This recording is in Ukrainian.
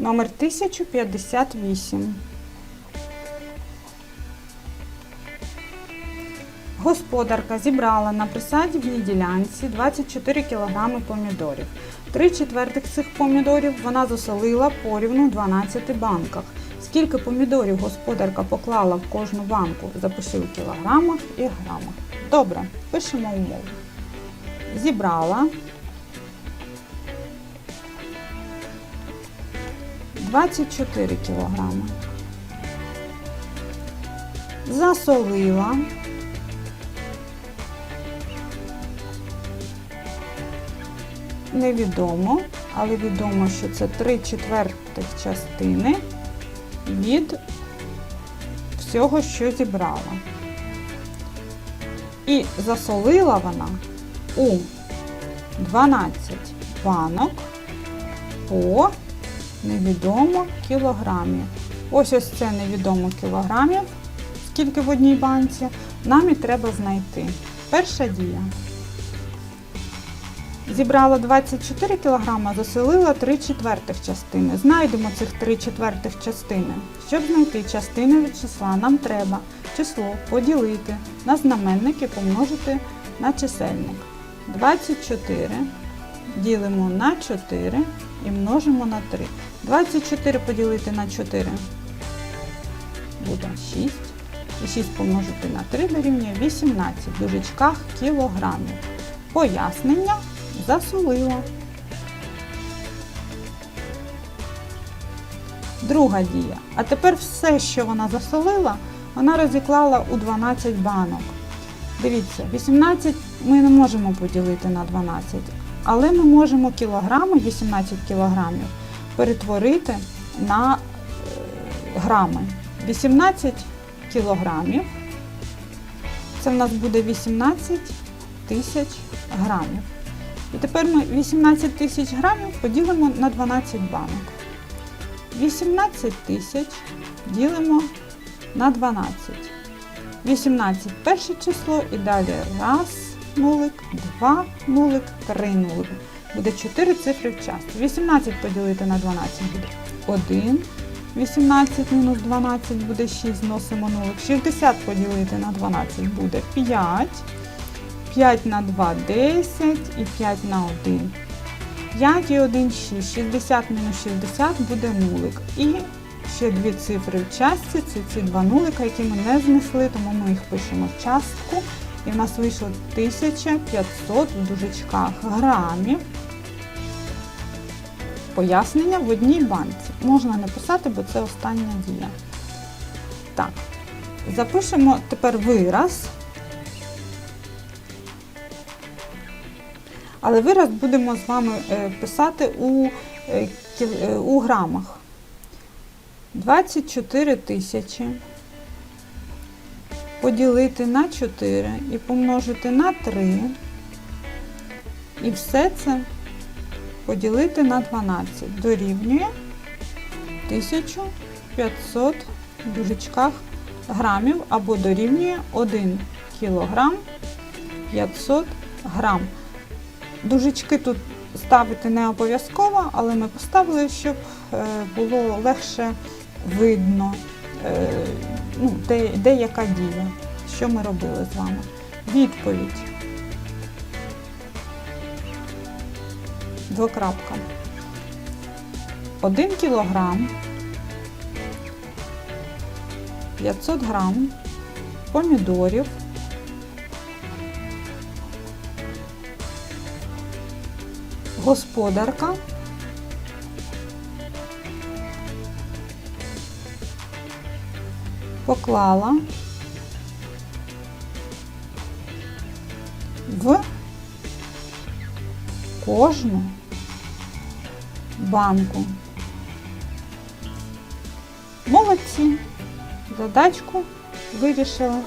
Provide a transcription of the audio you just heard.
Номер 1058. Господарка зібрала на присадібній ділянці 24 кг помідорів. Три четвертих цих помідорів вона засолила порівну в 12 банках. Скільки помідорів господарка поклала в кожну банку, запиши у кілограмах і грамах. Добре, пишемо умову. Зібрала 24 кілограми. Засолила. Невідомо, але відомо, що це 3 четвертих частини від всього, що зібрала. І засолила вона у 12 банок по невідомо кілограмів. Ось ось це невідомо кілограмів, скільки в одній банці, нам і треба знайти. Перша дія. Зібрала 24 кг, заселила 3 четвертих частини. Знайдемо цих 3 четвертих частини. Щоб знайти частину від числа, нам треба число поділити на знаменник і помножити на чисельник. 24 ділимо на 4 і множимо на 3. 24 поділити на 4 буде 6. І 6 помножити на 3 дорівнює 18 в дужечках кілограмів. Пояснення засолила. Друга дія. А тепер все, що вона засолила, вона розіклала у 12 банок. Дивіться, 18 ми не можемо поділити на 12, але ми можемо кілограми, 18 кілограмів, перетворити на е, грами. 18 кілограмів. Це в нас буде 18 тисяч грамів. І тепер ми 18 тисяч грамів поділимо на 12 банок. 18 тисяч ділимо на 12. 18 перше число і далі раз нулик, два нулик, три нулик. Буде 4 цифри в часті. 18 поділити на 12 буде 1. 18 мінус 12 буде 6, зносимо нулик. 60 поділити на 12 буде 5. 5 на 2 10 і 5 на 1. 5 і 1 6. 60 мінус 60 буде нулик. І ще дві цифри в частці, це ці два нулика, які ми не знесли, тому ми їх пишемо в частку. І в нас вийшло 1500 в дужечках грамів. Пояснення в одній банці. Можна не писати, бо це остання дія. Так, запишемо тепер вираз. Але вираз будемо з вами е, писати у, е, е, у грамах. 24 тисячі поділити на 4 і помножити на 3. І все це поділити на 12 дорівнює 1500 в дужечках грамів або дорівнює 1 кілограм 500 грам. Дужечки тут ставити не обов'язково, але ми поставили, щоб е, було легше видно, ну, де, де яка дія, що ми робили з вами. Відповідь. Двокрапка. 1 кілограм 500 грам помідорів господарка поклала в кожну банку. Молодці! Задачку вирішили.